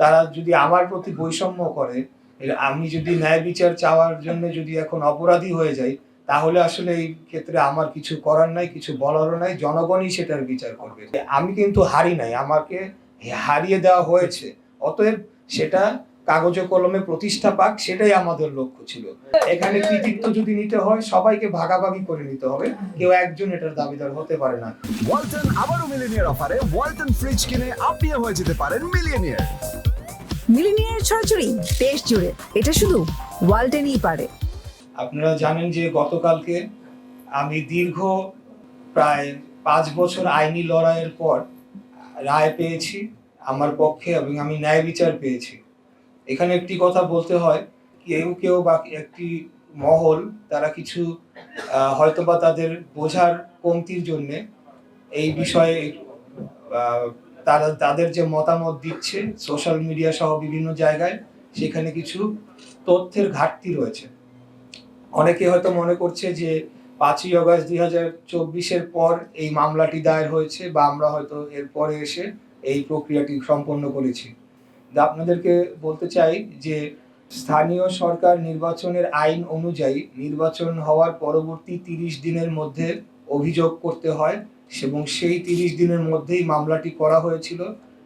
তারা যদি আমার প্রতি বৈষম্য করে আমি যদি ন্যায় বিচার চাওয়ার জন্য যদি এখন অপরাধী হয়ে যাই, তাহলে আসলে এই ক্ষেত্রে আমার কিছু করার নাই, কিছু বলারও নাই, জনগণই সেটার বিচার করবে। আমি কিন্তু হারি নাই, আমাকে হারিয়ে দেওয়া হয়েছে। অতএব সেটা কাগজে কলমে প্রতিষ্ঠা পাক, সেটাই আমাদের লক্ষ্য ছিল। এখানে কৃতিত্ব যদি নিতে হয়, সবাইকে ভাগাভাগি করে নিতে হবে। কেউ একজন এটার দাবিদার হতে পারে না। ওয়ালটন আবারও মিলিনিয়ার অফারে, ওয়ালটন ফ্রিজ কিনে আপনিও হয়ে যেতে পারেন মিলিয়নিয়ার। মিলিনিয়ার ছড়াছড়ি দেশ জুড়ে। এটা শুধু ওয়ালটেনই পারে। আপনারা জানেন যে গতকালকে আমি দীর্ঘ প্রায় পাঁচ বছর আইনি লড়াইয়ের পর রায় পেয়েছি আমার পক্ষে এবং আমি ন্যায় বিচার পেয়েছি। এখানে একটি কথা বলতে হয়, কেউ কেউ বা একটি মহল তারা কিছু হয়তোবা তাদের বোঝার কমতির জন্যে এই বিষয়ে তারা তাদের যে মতামত দিচ্ছে সোশ্যাল মিডিয়া সহ বিভিন্ন জায়গায়, সেখানে কিছু তথ্যের ঘাটতি রয়েছে। অনেকে হয়তো মনে করছে যে পাঁচই অগস্ট দুই হাজার চব্বিশের পর এই মামলাটি দায়ের হয়েছে বা আমরা হয়তো এর পরে এসে এই প্রক্রিয়াটি সম্পন্ন করেছি। আপনাদেরকে বলতে চাই যে স্থানীয় সরকার নির্বাচনের আইন অনুযায়ী নির্বাচন হওয়ার পরবর্তী তিরিশ দিনের মধ্যে অভিযোগ করতে হয় এবং সেই তিরিশ দিনের মধ্যেই মামলাটি করা হয়েছিল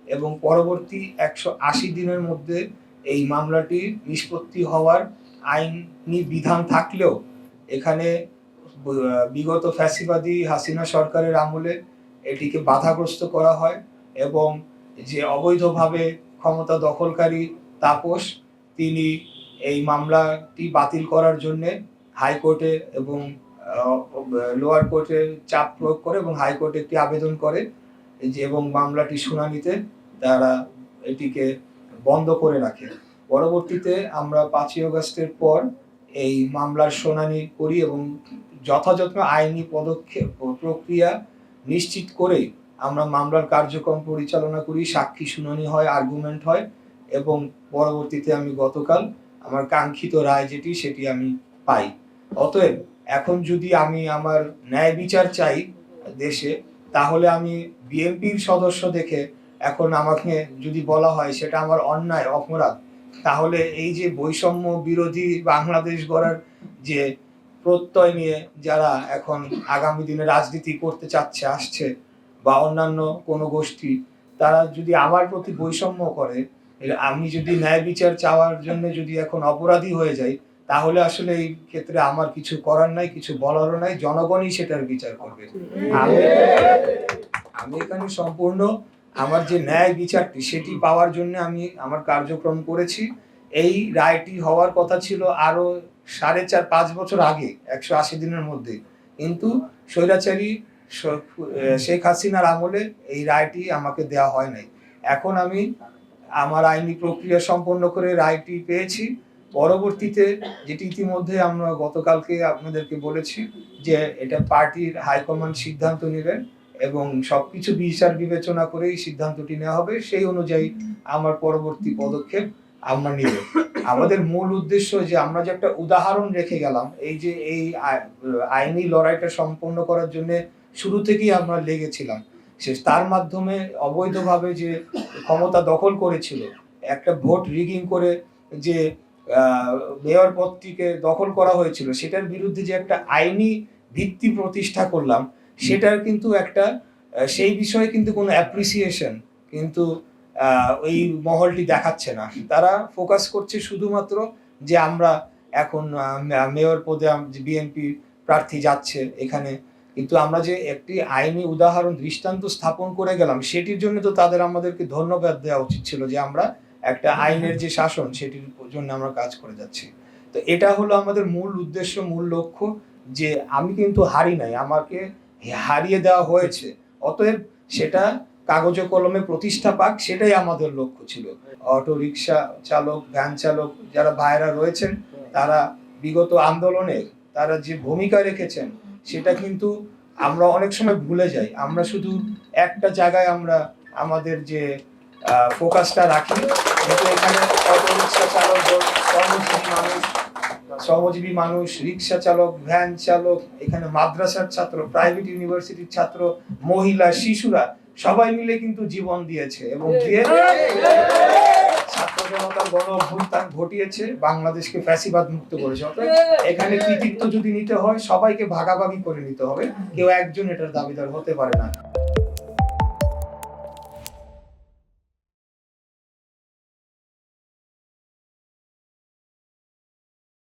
এবং পরবর্তী একশো আশি দিনের মধ্যে এই মামলাটি নিষ্পত্তি হওয়ার আইনি বিধান থাকলেও এখানে বিগত ফ্যাসিবাদী হাসিনা সরকারের আমলে এটিকে বাধাগ্রস্ত করা হয় এবং যে অবৈধভাবে ক্ষমতা দখলকারী তাপস, তিনি এই মামলাটি বাতিল করার জন্যে হাইকোর্টে এবং লোয়ার কোর্টে চাপ প্রয়োগ করে এবং হাইকোর্টে একটি আবেদন করে। যে, এবং মামলাটি শুনানিতে তারা এটিকে বন্ধ করে রাখে। পরবর্তীতে আমরা পাঁচই অগস্টের পর এই মামলার শুনানি করি এবং যথাযথ আইনি পদক্ষেপ প্রক্রিয়া নিশ্চিত করেই আমরা মামলার কার্যক্রম পরিচালনা করি, সাক্ষী শুনানি হয় আর্গুমেন্ট হয় এবং পরবর্তীতে আমি গতকাল আমার কাঙ্ক্ষিত রায় যেটি, সেটি আমি পাই। অতএব এখন যদি আমি আমার ন্যায় বিচার চাই দেশে, তাহলে আমি বিএনপির সদস্য দেখে এখন আমাকে যদি বলা হয় সেটা আমার অন্যায়, অপরাধ, তাহলে এই যে বৈষম্য বিরোধী বাংলাদেশ গড়ার যে প্রত্যয় নিয়ে যারা এখন আগামী দিনে রাজনীতি করতে চাচ্ছে, আসছে বা অন্যান্য কোনো গোষ্ঠী, তারা যদি আমার প্রতি বৈষম্য করে, আমি যদি ন্যায় বিচার চাওয়ার জন্য যদি এখন অপরাধী হয়ে যাই তাহলে আসলে এই ক্ষেত্রে আমার কিছু করার নাই, কিছু বলারও নাই, জনগণই সেটার বিচার করবে। আমি এখানে সম্পূর্ণ আমার যে ন্যায় বিচারটি সেটি পাওয়ার জন্য আমি আমার কার্যক্রম করেছি। এই রায়টি হওয়ার কথা ছিল আরও সাড়ে চার, পাঁচ বছর আগে, একশো আশি দিনের মধ্যে। কিন্তু স্বৈরাচারী শেখ হাসিনার আমলে এই রায়টি আমাকে দেওয়া হয় নাই। এখন আমি আমার আইনি প্রক্রিয়া সম্পন্ন করে রায়টি পেয়েছি। পরবর্তীতে যেটি ইতিমধ্যে আমরা গতকালকে আপনাদেরকে বলেছি যে এটা পার্টির হাইকমান্ড সিদ্ধান্ত নেবেন এবং সবকিছু বিচার বিবেচনা করেই সিদ্ধান্তটি নেওয়া হবে। সেই অনুযায়ী আমার পরবর্তী পদক্ষেপ আমরা নিব। আমাদের মূল উদ্দেশ্য যে আমরা যে একটা উদাহরণ রেখে গেলাম, এই যে এই আই- আইনি লড়াইটা সম্পন্ন করার জন্য শুরু থেকেই আমরা লেগেছিলাম। সে তার মাধ্যমে অবৈধভাবে যে ক্ষমতা দখল করেছিল, একটা ভোট রিগিং করে যে মেয়র পদটিকে দখল করা হয়েছিল, সেটার বিরুদ্ধে যে একটা আইনি ভিত্তি প্রতিষ্ঠা করলাম, সেটার কিন্তু একটা সেই বিষয়ে কিন্তু কোনো অ্যাপ্রিসিয়েশন কিন্তু ওই মহলটি দেখাচ্ছে না। তারা ফোকাস করছে শুধুমাত্র যে আমরা এখন মেয়র পদে বিএনপি প্রার্থী যাচ্ছে এখানে, কিন্তু আমরা যে একটি আইনি উদাহরণ দৃষ্টান্ত স্থাপন করে গেলাম, সেটির জন্য তো তাদের আমাদেরকে ধন্যবাদ দেওয়া উচিত ছিল যে আমরা একটা আইনের যে শাসন সেটির জন্য আমরা কাজ করে যাচ্ছি। তো এটা হলো আমাদের মূল উদ্দেশ্য, মূল লক্ষ্য যে আমি কিন্তু হারি নাই, আমাকে হারিয়ে দেওয়া হয়েছে। অতএব সেটা কাগজে কলমে প্রতিষ্ঠা পাক, সেটাই আমাদের লক্ষ্য ছিল। অটো রিক্সা চালক, ভ্যান চালক যারা ভাইরা রয়েছেন, তারা বিগত আন্দোলনে তারা যে ভূমিকা রেখেছেন, সেটা কিন্তু আমরা অনেক সময় ভুলে যাই। আমরা শুধু একটা জায়গায় আমরা আমাদের যে ফোকাসটা রাখি। কিন্তু এখানে অটো রিক্সা চালক কর্মজীবী মানুষ শ্রমজীবী মানুষ রিক্সা চালক ভ্যান চালক এখানে মাদ্রাসার ছাত্র প্রাইভেট ইউনিভার্সিটির ছাত্র মহিলা শিশুরা সবাই মিলে কিন্তু জীবন দিয়েছে এবং দিয়ে গণ অভ্যুত্থান ঘটিয়েছে বাংলাদেশকে ফ্যাসিবাদ মুক্ত করেছে। অর্থাৎ এখানে কৃতিত্ব যদি নিতে হয় সবাইকে ভাগাভাগি করে নিতে হবে। কেউ একজন এটার দাবিদার হতে পারে না।